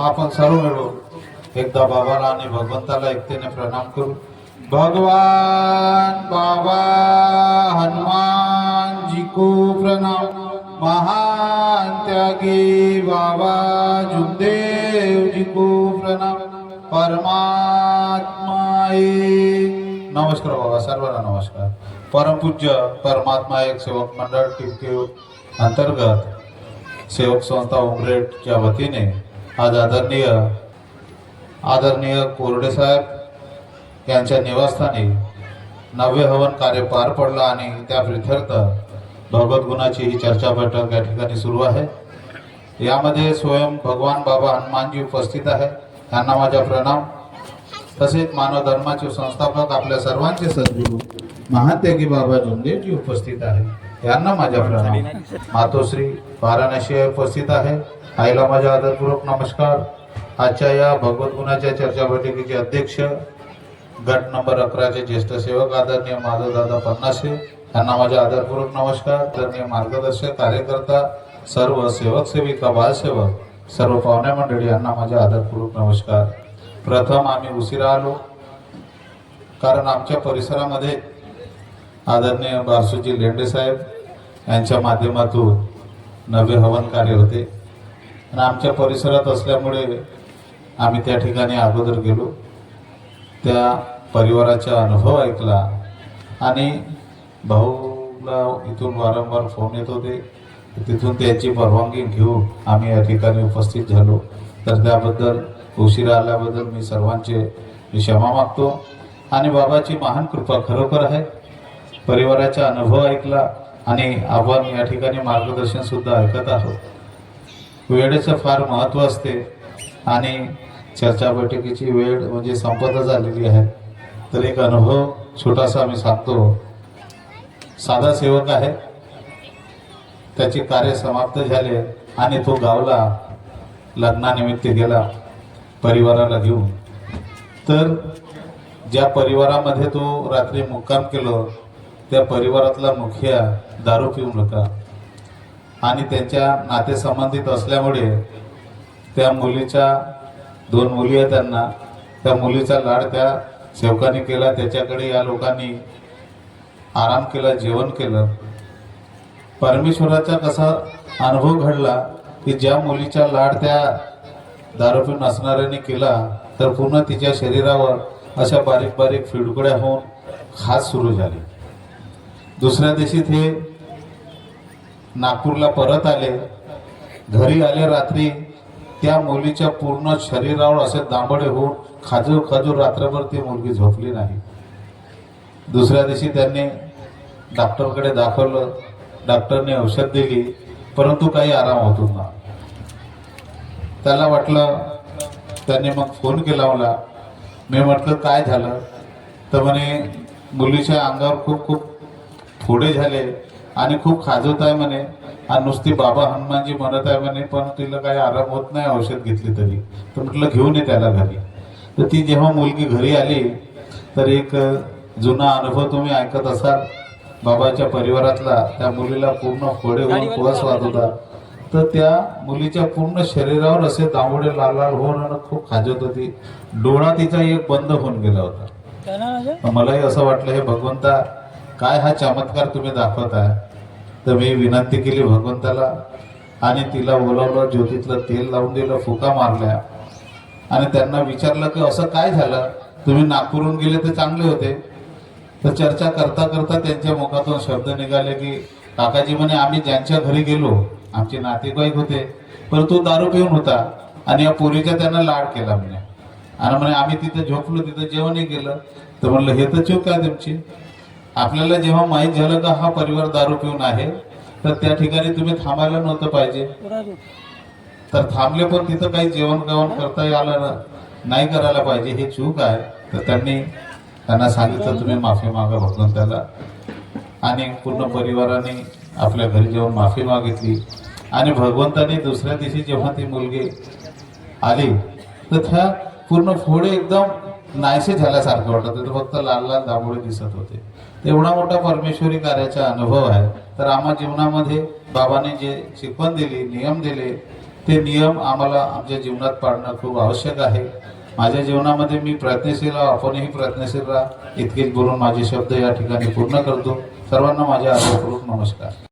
आपण सर्व मिळून एकदा बाबाला आणि भगवंताला एकतेने प्रणाम करू. भगवान बाबा हनुमान जी को प्रणाम. महान त्यागी बाबा जुगदेव जी को प्रणाम. परमात्मा एक नमस्कार बाबा सर्वांना नमस्कार. परमपूज्य परमात्मा एक सेवक मंडळ टिपके अंतर्गत सेवक संस्था उमरेटच्या वतीने आज आदरणीय आदरणीय कोरडे साहेब यांच्या निवासस्थानी नव्य हवन कार्य पार पडलं आणि त्या प्रित्यर्थ भगवत गुणाची ही चर्चा बैठक या ठिकाणी सुरू आहे. यामध्ये स्वयं भगवान बाबा हनुमानजी उपस्थित आहे. त्यांना माझा प्रणाम. तसेच मानव धर्माचे संस्थापक आपल्या सर्वांचे सद्गुरू महात्यागी बाबा जोंदेवजी उपस्थित आहे यांना माझा प्रणाम. मातोश्री वाराणसी उपस्थित आहे. आईला माझा आदरपूर्वक नमस्कार. आजच्या या भगवत गुणाच्या चर्चा बैठकीचे अध्यक्ष गट नंबर अकराचे ज्येष्ठ सेवक आदरणीय माधवदादा पन्नासे यांना माझा आदरपूर्वक नमस्कार. आदरणीय मार्गदर्शक कार्यकर्ता सर्व सेवक सेविका बालसेवक सर्व पाहुण्या मंडळी यांना माझा आदरपूर्वक नमस्कार. प्रथम आम्ही उशिरा आलो कारण आमच्या परिसरामध्ये आदरणीय बारसूजी लेंडे साहेब यांच्या माध्यमातून नवे हवन कार्य होते. आणि आमच्या परिसरात असल्यामुळे आम्ही त्या ठिकाणी अगोदर गेलो. त्या परिवाराचा अनुभव ऐकला. आणि भाऊला इथून वारंवार फोन येत होते. तिथून त्याची परवानगी घेऊन आम्ही या ठिकाणी उपस्थित झालो. तर त्याबद्दल उशिरा आल्याबद्दल मी सर्वांचे क्षमा मागतो. आणि बाबाची महान कृपा खरोखर आहे. परिवाराचा अनुभव ऐकला. आणि आपण या ठिकाणी मार्गदर्शन सुद्धा ऐकत आहोत. वेळेचं फार महत्त्व असते आणि चर्चा बैठकीची वेळ म्हणजे संपत झालेली आहे. तर एक अनुभव छोटासा मी सांगतो. साधा सेवक आहे. त्याचे कार्य समाप्त झाले आणि तो गावला लग्नानिमित्त गेला परिवाराला घेऊन. तर ज्या परिवारामध्ये तो रात्री मुक्काम केलं त्या परिवारातला मुखिया दारू पिऊन होता. आणि त्यांच्या नातेसंबंधित असल्यामुळे त्या मुलीच्या दोन मुली आहेत त्यांना त्या मुलीचा लाड त्या सेवकाने केला त्याच्याकडे या लोकांनी आराम केला जेवण केलं. परमेश्वराचा कसा अनुभव घडला की ज्या मुलीचा लाड त्या दारू पिऊन असणाऱ्याने केला तर पूर्ण तिच्या शरीरावर अशा बारीक बारीक फिडकुड्या होऊन खास सुरू झाली. दुसऱ्या दिवशी ते नागपूरला परत आले. घरी आले रात्री. त्या मुलीच्या पूर्ण शरीरावर असे दांबडे होऊन खाजू खाजू रात्रभर ती मुलगी झोपली नाही. दुसऱ्या दिवशी त्यांनी डॉक्टरकडे दाखवलं. डॉक्टरने औषध दिली परंतु काही आराम होत होता त्याला वाटलं त्यांनी मग फोन केला मला मी म्हटलं काय झालं? तर म्हणे मुलीच्या अंगावर खूप खूप फोडे झाले. आणि खूप खाजवत आहे म्हणे. आणि नुसती बाबा हनुमानजी म्हणत आहे म्हणे पण तिला काही आराम होत नाही औषध घेतली तरी. तर म्हटलं घेऊन ये त्याला घरी. तर ती जेव्हा मुलगी घरी आली तर एक जुना अनुभव तुम्ही ऐकत असाल. बाबाच्या परिवारातला त्या मुलीला पूर्ण फोडे होऊन कोळस वाहत होता. तर त्या मुलीच्या पूर्ण शरीरावर असे दांबोडे लाल लाल होऊन आणि खूप खाजत होती. डोळा तिचा एक बंद होऊन गेला होता. मलाही असं वाटलं हे भगवंता काय हा चमत्कार तुम्ही दाखवत आहे तर मी विनंती केली भगवंताला आणि तिला बोलावलं ज्योतीतलं तेल लावून दिलं फुका मारल्या. आणि त्यांना विचारलं की असं काय झालं? तुम्ही नागपूरहून गेले तर चांगले होते. तर चर्चा करता करता त्यांच्या मुखातून शब्द निघाले की काकाजी म्हणे आम्ही ज्यांच्या घरी गेलो आमचे नातेवाईक होते परंतु दारू पिऊन होता आणि या पोरीचा त्यांना लाड केला म्हणे. आणि म्हणे आम्ही तिथं झोपलो तिथं जेवणही केलं. तर म्हणलं हे तर चूक आहे तुमची. आपल्याला जेव्हा माहीत झालं का हा परिवार दारू पिऊन आहे तर त्या ठिकाणी तुम्ही थांबायला नव्हतं पाहिजे. तर थांबले पण तिथं काही जेवण गावण करता आलं नाही करायला पाहिजे हे चूक आहे. तर त्यांनी त्यांना सांगितलं तुम्ही माफी मागा भगवंताला आणि पूर्ण परिवाराने आपल्या घरी जेव्हा माफी मागितली. आणि भगवंताने दुसऱ्या दिवशी जेव्हा ती मुलगी आली तर त्या पूर्ण फोडे एकदम नाहीसे झाल्यासारखं वाटत होतं फक्त लाल लाल दामोळे दिसत होते. एवढा मोठा परमेश्वरी कार्याचा अनुभव आहे. तर आम्हा जीवनामध्ये बाबाने जे शिकवण दिली नियम दिले ते नियम आम्हाला आमच्या जीवनात पाळणं खूप आवश्यक आहे. माझ्या जीवनामध्ये मी प्रयत्नशील आपणही प्रयत्नशील राहा. इतकेच बोलून माझे शब्द या ठिकाणी पूर्ण करतो. सर्वांना माझ्या आदरपूर्वक नमस्कार.